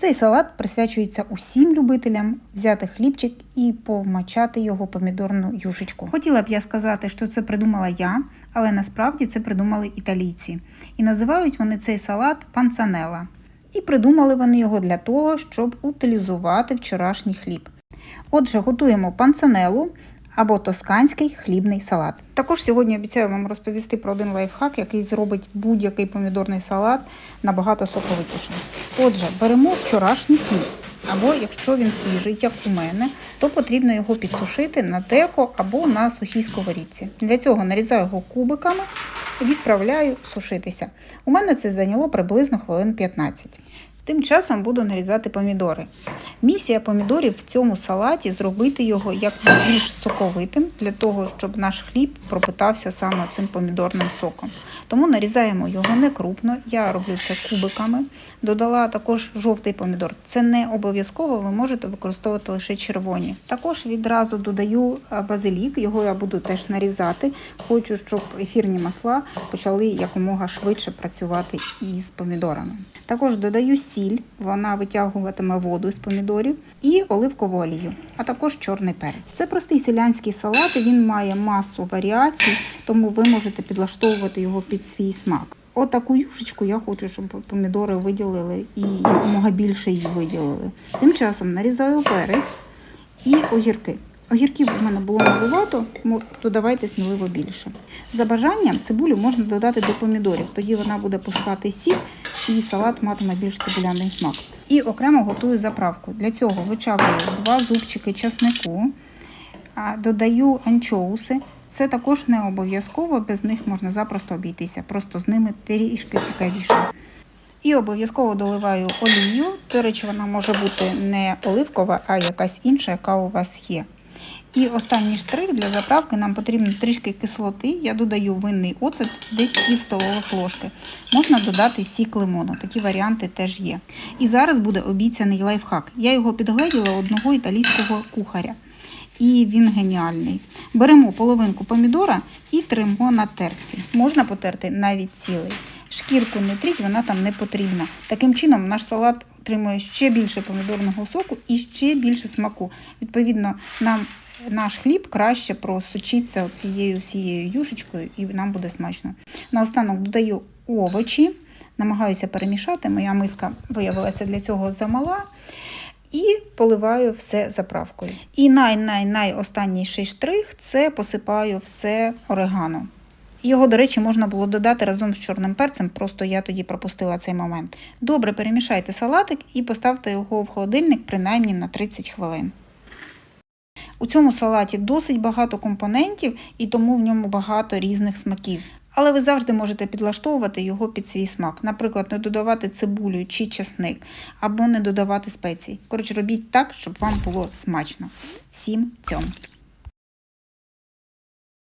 Цей салат присвячується усім любителям взяти хлібчик і повмачати його помідорну юшечку. Хотіла б я сказати, що це придумала я, але насправді це придумали італійці. І називають вони цей салат панцанела. І придумали вони його для того, щоб утилізувати вчорашній хліб. Отже, готуємо панцанелу або тосканський хлібний салат. Також сьогодні обіцяю вам розповісти про один лайфхак, який зробить будь-який помідорний салат набагато соковитішим. Отже, беремо вчорашній хліб. Або якщо він свіжий, як у мене, то потрібно його підсушити на деко або на сухій сковорідці. Для цього нарізаю його кубиками і відправляю сушитися. У мене це зайняло приблизно хвилин 15. Тим часом буду нарізати помідори. Місія помідорів в цьому салаті зробити його як більш соковитим, для того, щоб наш хліб пропитався саме цим помідорним соком. Тому нарізаємо його не крупно, я роблю це кубиками. Додала також жовтий помідор. Це не обов'язково, ви можете використовувати лише червоні. Також відразу додаю базилік, його я буду теж нарізати. Хочу, щоб ефірні масла почали якомога швидше працювати із помідорами. Також додаю сіль, вона витягуватиме воду з помідорів, і оливкову олію, а також чорний перець. Це простий селянський салат, він має масу варіацій, тому ви можете підлаштовувати його під свій смак. Отаку юшечку я хочу, щоб помідори виділили і якомога більше її виділили. Тим часом нарізаю перець і огірки. Огірків у мене було маловато, додавайте сміливо більше. За бажанням цибулю можна додати до помідорів, тоді вона буде пускати сік і салат матиме більш цибуляний смак. І окремо готую заправку. Для цього вичавлюю два зубчики часнику, додаю анчоуси. Це також не обов'язково, без них можна запросто обійтися, просто з ними трішки цікавіше. І обов'язково доливаю олію. До речі, вона може бути не оливкова, а якась інша, яка у вас є. І останній штрих для заправки нам потрібно трішки кислоти. Я додаю винний оцет, десь пів столових ложки. Можна додати сік лимону, такі варіанти теж є. І зараз буде обіцяний лайфхак. Я його підгледіла одного італійського кухаря. І він геніальний. Беремо половинку помідора і тримо на терці. Можна потерти навіть цілий. Шкірку не тріть, вона там не потрібна. Таким чином, наш салат отримує ще більше помідорного соку і ще більше смаку. Відповідно, нам наш хліб краще просочиться цією всією юшечкою, і нам буде смачно. Наостанок додаю овочі, намагаюся перемішати. Моя миска виявилася для цього замала. І поливаю все заправкою. І най-най-най останніший штрих це посипаю все орегано. Його, до речі, можна було додати разом з чорним перцем, просто я тоді пропустила цей момент. Добре перемішайте салатик і поставте його в холодильник принаймні на 30 хвилин. У цьому салаті досить багато компонентів і тому в ньому багато різних смаків. Але ви завжди можете підлаштовувати його під свій смак. Наприклад, не додавати цибулю чи часник, або не додавати спецій. Коротше, робіть так, щоб вам було смачно. Всім цьому!